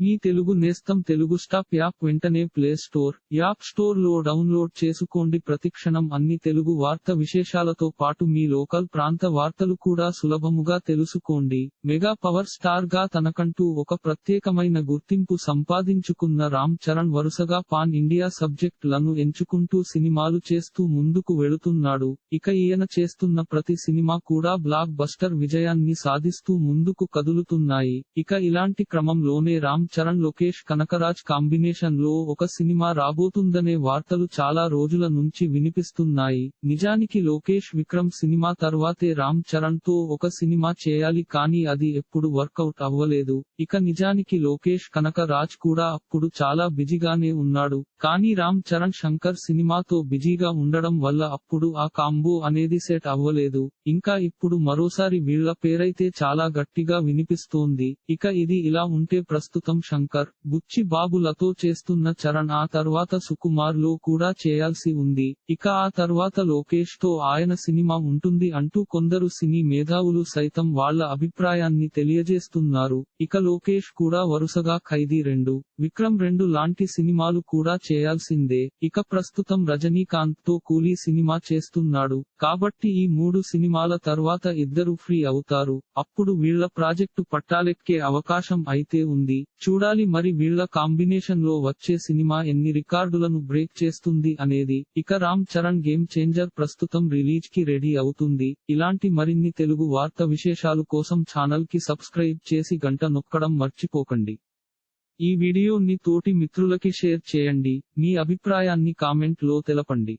మీ తెలుగు నేస్తం Telugu stop app వెంటనే play store app స్టోర్లో డౌన్లోడ్ చేసుకోండి. ప్రతిక్షణం అన్ని తెలుగు వార్త విశేషాలతో పాటు మీ లోకల్ ప్రాంత వార్తలు కూడా సులభముగా తెలుసుకోండి. మెగా పవర్ స్టార్గా తనకంటూ ఒక ప్రత్యేకమైన గుర్తింపు సంపాదించుకున్న రామ్ చరణ్ వరుసగా పాన్ ఇండియా సబ్జెక్ట్లను ఎంచుకుంటూ సినిమాలు చేస్తూ ముందుకు వెళుతున్నాడు. ఇక ఈయన చేస్తున్న ప్రతి సినిమా కూడా బ్లాక్ బస్టర్ విజయాన్ని సాధిస్తూ ముందుకు కదులుతున్నాయి. ఇక ఇలాంటి క్రమంలోనే రామ్ చరణ్ లోకేష్ కనకరాజ్ కాంబినేషన్లో ఒక సినిమా రాబోతుందనే వార్తలు చాలా రోజుల నుంచి వినిపిస్తున్నాయి. నిజానికి లోకేష్ విక్రమ్ సినిమా తర్వాతే రామ్ చరణ్తో ఒక సినిమా చేయాలి కానీ అది ఎప్పుడు వర్కౌట్ అవ్వలేదు. ఇక నిజానికి లోకేష్ కనకరాజ్ కూడా అప్పుడు చాలా బిజీగానే ఉన్నాడు. కానీ రామ్ చరణ్ శంకర్ సినిమాతో బిజీగా ఉండడం వల్ల అప్పుడు ఆ కాంబో అనేది సెట్ అవ్వలేదు. ఇంకా ఇప్పుడు మరోసారి వీళ్ళ పేరైతే చాలా గట్టిగా వినిపిస్తోంది. ఇక ఇది ఇలా ఉంటే ప్రస్తుతం శంకర్ బుచ్చి బాబులతో చేస్తున్న చరణ్ ఆ తర్వాత సుకుమార్లో కూడా చేయాల్సి ఉంది. ఇక ఆ తర్వాత లోకేష్తో ఆయన సినిమా ఉంటుంది అంటూ కొందరు సినీ మేధావులు సైతం వాళ్ళ అభిప్రాయాన్ని తెలియజేస్తున్నారు. ఇక లోకేష్ కూడా వరుసగా ఖైదీ రెండు విక్రమ్ రెండు లాంటి సినిమాలు కూడా చేయాల్సిందే. ఇక ప్రస్తుతం రజనీకాంత్తో కూలీ సినిమా చేస్తున్నాడు. కాబట్టి ఈ మూడు సినిమాల తర్వాత ఇద్దరు ఫ్రీ అవుతారు. అప్పుడు వీళ్ళ ప్రాజెక్టు పట్టాలెక్కే అవకాశం అయితే ఉంది. చూడాలి మరి వీళ్ళ కాంబినేషన్లో వచ్చే సినిమా ఎన్ని రికార్డులను బ్రేక్ చేస్తుంది అనేది ఇక రామ్ చరణ్ గేమ్ చేంజర్ ప్రస్తుతం రిలీజ్కి రెడీ అవుతుంది. ఇలాంటి మరిన్ని తెలుగు వార్త విశేషాలు కోసం ఛానల్కి సబ్స్క్రైబ్ చేసి గంట నొక్కడం మర్చిపోకండి. ఈ వీడియోని తోటి మిత్రులకి షేర్ చేయండి. మీ అభిప్రాయాన్ని కామెంట్లో తెలపండి.